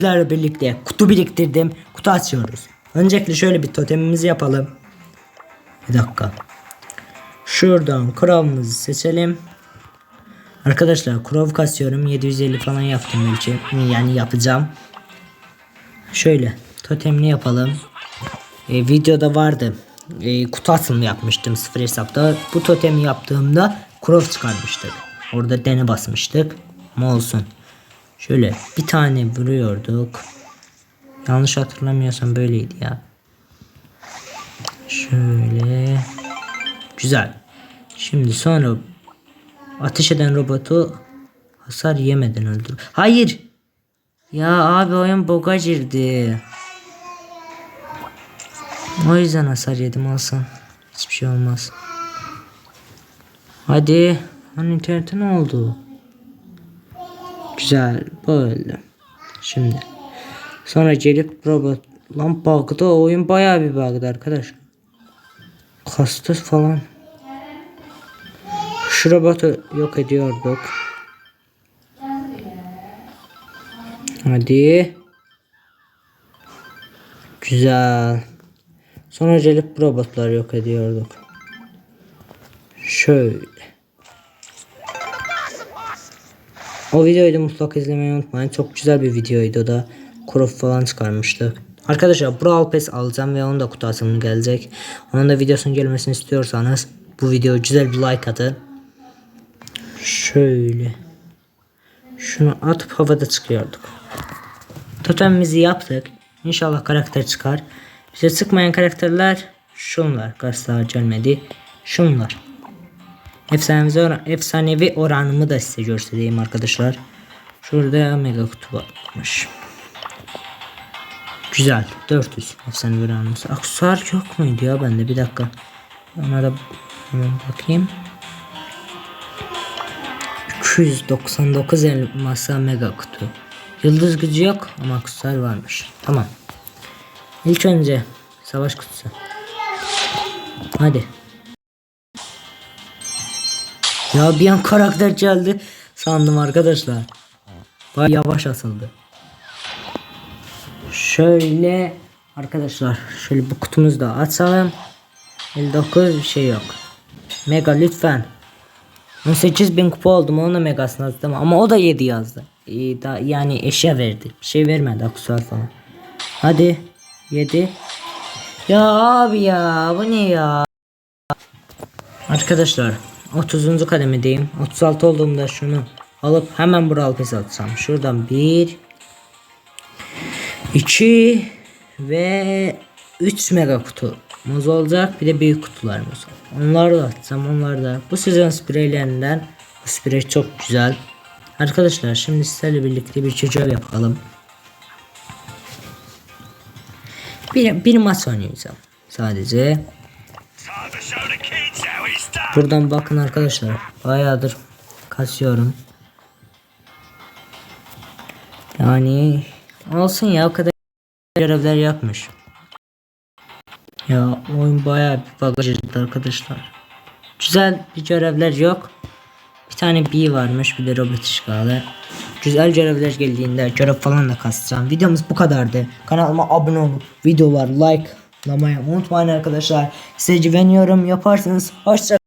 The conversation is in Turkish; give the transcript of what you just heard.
sizlerle birlikte kutu biriktirdim. Kutu açıyoruz. Öncelikle şöyle bir totemimizi yapalım. Bir dakika. Şuradan kralımızı seçelim. Arkadaşlar krov kasıyorum. 750 falan yaptım belki. Yani yapacağım. Şöyle totemini yapalım. E, videoda vardı. E, kutu atımı yapmıştım sıfır hesapta. Bu totemi yaptığımda krov çıkarmıştık. Orada dene basmıştık. Ama olsun. Şöyle bir tane vuruyorduk. Yanlış hatırlamıyorsam böyleydi ya. Şöyle. Güzel. Şimdi sonra ateş eden robotu hasar yemeden öldür. Hayır. Ya abi oyun boga girdi. O yüzden hasar yedim alsan. Hiçbir şey olmaz. Hadi. Hani internete ne oldu? Güzel böyle. Şimdi. Sonra gelip robot. Lan bug'da oyun bayağı bir bug'da arkadaş. Kastı falan. Şu robotu yok ediyorduk. Hadi. Güzel. Sonra gelip robotları yok ediyorduk. Şöyle. O videoyu da mutlaka izlemeyi unutmayın. Çok güzel bir videoydu da. Crop falan çıkarmıştık. Arkadaşlar Brawl Pass alacağım ve onun da kutu açılımı gelecek. Onun da videosunun gelmesini istiyorsanız bu video güzel bir like atın. Şöyle. Şunu atıp havada çıkıyorduk. Totemimizi yaptık. İnşallah karakter çıkar. Bize çıkmayan karakterler şunlar. Garslar gelmedi. Şunlar. Efsanevi, oran, efsanevi oranımı da size göstereyim arkadaşlar. Şurada mega kutu varmış. Güzel. 400 efsanevi oranımız. Aksesuar yok muydu ya bende? Bir dakika. Ona da bakayım. 299 elmasa mega kutu. Yıldız gücü yok ama aksesuar varmış. Tamam. İlk önce savaş kutusu. Hadi. Ya bir an karakter geldi sandım arkadaşlar. Baya yavaş asıldı. Şöyle arkadaşlar şöyle bu kutumuzu da açalım. 59 bir şey yok. Mega lütfen. 18.000 kupa oldum ona megasını açtım ama o da 7 yazdı. Ee, da, yani eşya verdi. Bir şey vermedi aksesuar falan. Hadi 7. Ya abi ya bu ne ya? Arkadaşlar 30. kademedeyim. 36 olduğumda şunu alıp hemen Brawl Pass atsam. Şuradan 1 2 ve 3 mega kutumuz olacak. Bir de büyük kutularımız. Onları da atsam onları da. Bu sezon spreylerinden bu sprey çok güzel. Arkadaşlar şimdi sizlerle birlikte bir çocuğa yapalım. Bir, bir maç oynayacağım sadece. Buradan bakın arkadaşlar. Bayağıdır kasıyorum. Yani olsun ya o kadar görevler yapmış. Ya oyun bayağı bir bagajdı arkadaşlar. Güzel bir görevler yok. Bir tane B varmış bir de robot işgali. Güzel görevler geldiğinde görev falan da kasacağım. Videomuz bu kadardı. Kanalıma abone olup videolar like lamayı unutmayın arkadaşlar. Size güveniyorum yaparsınız. Hoşça